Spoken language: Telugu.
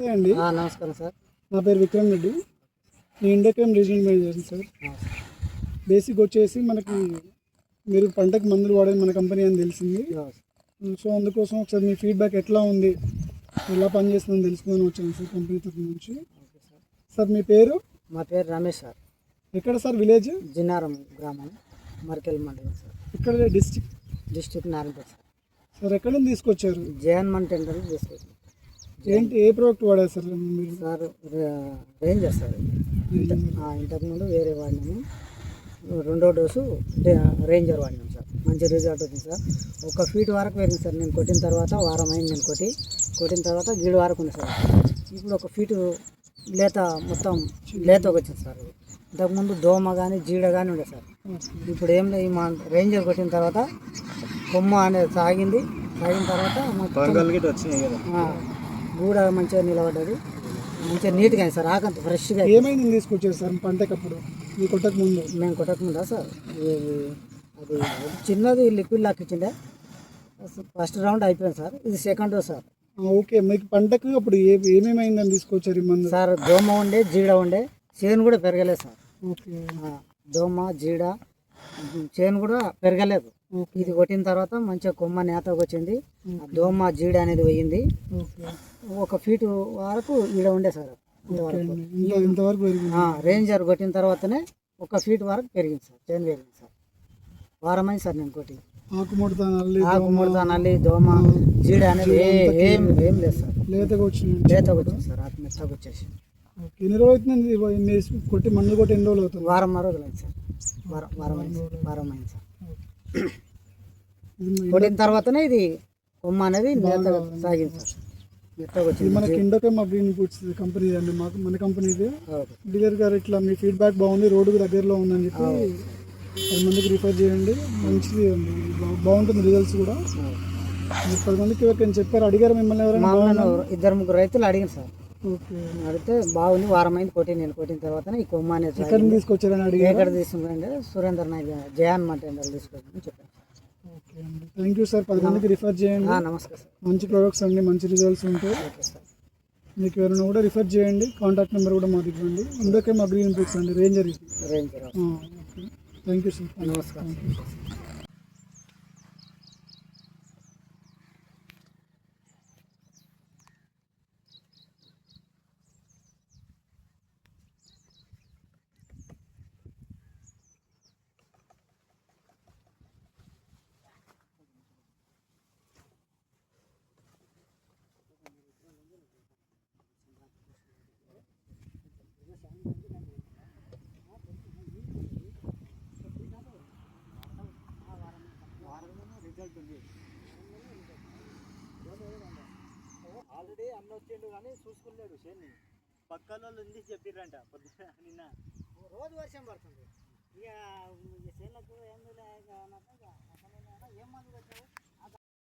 నమస్తే అండి. నమస్కారం సార్. నా పేరు విక్రమ్ రెడ్డి. నేను Indochem regional manager sir. Basic వచ్చేసి మనకి మీరు పంటకు మందులు వాడేది మన కంపెనీ అని తెలిసింది. సో అందుకోసం ఒకసారి మీ ఫీడ్బ్యాక్ ఎట్లా ఉంది? ఎలా పనిచేస్తుందని తెలుసుకుందని వచ్చాను సార్ కంపెనీ తరఫు నుంచి. సార్. మీ పేరు? మా పేరు రమేష్ సార్. ఎక్కడ సార్ విలేజ్? జిన్నారం గ్రామం మరికెల్ మండలం సార్. ఇక్కడ district? District Narayanpet sir. Sir ఎక్కడ నుంచి తీసుకొచ్చారు? జయన్మన్ టెండర్ తీసుకొచ్చాం ఏంటి ఏ ప్రోడక్ట్ వాడారు సార్ మీరు? సార్ రే- రేంజర్ సార్. ఇది. ఆ, ఇంతకుముందు వేరే వాడినాము. రెండో డోసు రేంజర్ వాడినాం సార్. మంచి రిజల్ట్ వచ్చింది సార్. ఒక ఫీట్ వరకు పెరిగింది సార్. నేను కొట్టిన తర్వాత వారం అయింది నేను కొట్టి. కొట్టిన తర్వాత గీడు వరకు ఉంది సార్. ఇప్పుడు ఒక ఫీటు లేత మొత్తం లేతకు వచ్చింది సార్. ఇంతకుముందు దోమ కానీ జీడ కానీ ఉండే సార్. ఇప్పుడు ఏం లేదు మా రేంజర్ కొట్టిన తర్వాత కొమ్మ అనేది సాగింది. సాగిన తర్వాత మొత్తం గూడ మంచిగా నిలబడ్డది. మంచిగా నీట్గా సార్ ఆకంత ఫ్రెష్గా ఏమైంది తీసుకొచ్చారు సార్ పంటకప్పుడు? మీ కొట్టక ముందు? మేము కొట్టకముందా సార్? ఇది అది చిన్నది లిక్విడ్ లాక్ ఇచ్చిండే. ఫస్ట్ రౌండ్ అయిపోయింది సార్ ఇది సెకండ్ సార్. ఓకే మీకు పంటకు అప్పుడు ఏ ఏమేమైందని తీసుకొచ్చారు మందు? సార్ దోమ ఉండే జీడ ఉండే చేను కూడా పెరగలేదు సార్. ఓకే. దోమ జీడ చేను కూడా పెరగలేదు. ఇది కొట్టిన తర్వాత మంచిగా కొమ్మ నేతకు వచ్చింది దోమ జీడ అనేది పోయింది. ఒక ఫీటు వరకు ఈడ ఉండే సార్. ఇంతవరకు. రేంజర్ కొట్టిన తర్వాతనే ఒక ఫీట్ వరకు పెరిగింది సార్. చేను పెరిగింది సార్. వారమైంది సార్ నేను కొట్టి ఆకుముడత నల్లి ఆకు ముడత నల్లి దోమ జీడ అనేది ఏ- ఏం లేదు సార్. లేతగా వచ్చింది లేతకు వచ్చింది సార్. ఆకు మెత్తగా వచ్చేసి ఎన్ని రోజులు అవుతుంది? కొట్టి మందు కొట్టి ఎన్ని రోజులు అవుతుంది? వారం రోజులు అయింది సార్. వారం వారం. వారం అయింది సార్. కొట్టిన తర్వాతనే ఇది కొమ్మ అనేది మన కిండకే మా గ్రీన్ ఫుడ్స్ కంపెనీ అండి మాకు మన కంపెనీది. డీలర్ గారు ఇట్లా మీ ఫీడ్బ్యాక్ బాగుంది రోడ్డుకు దగ్గరలో ఉందని చెప్పి పది మందికి రిఫర్ చేయండి. మంచిది అండి. బాగుంటుంది రిజల్ట్స్ కూడా. పది మందికి ఎవరికైనా చెప్పారు. అడిగారు మిమ్మల్ని ఎవరైనా? ఇద్దరు ముగ్గురు రైతులు అడిగారు సార్. అడిగితే బాగుంది వారం అయింది కొట్టి నేను కొట్టిన తర్వాతనే ఈ కొమ్మ అనేది ఎక్కడి తీసుకొచ్చారని అడిగారు? ఎక్కడ తీసుకుంటే సురేందర్ నాయక్ జయాన్ మాట తీసుకొచ్చాను చెప్పాను ఓకే అండి. థ్యాంక్ యూ సార్ పది మందికి రిఫర్ చేయండి. నమస్కారం సార్ మంచి ప్రొడక్ట్స్ అండి మంచి రిజల్ట్స్ ఉంటాయి. ఓకే సార్ మీకు ఎవరైనా కూడా రిఫర్ చేయండి. కాంటాక్ట్ నెంబర్ కూడా మాకు ఇవ్వండి. అందుకే మా గ్రీన్ ఫుడ్స్ అండి. రేంజర్ ఇది. Ranger okay thank you sir నమస్కారం ఆల్రెడీ అన్న వచ్చిండు కానీ చూసుకోలేడు శని. పక్కన వాళ్ళు ఉంది చెప్పిర్రంట? పొద్దున నిన్న. రోజు వర్షం పడుతుంది. ఇక చేనులకు ఏం ఏం మందు పెట్టావు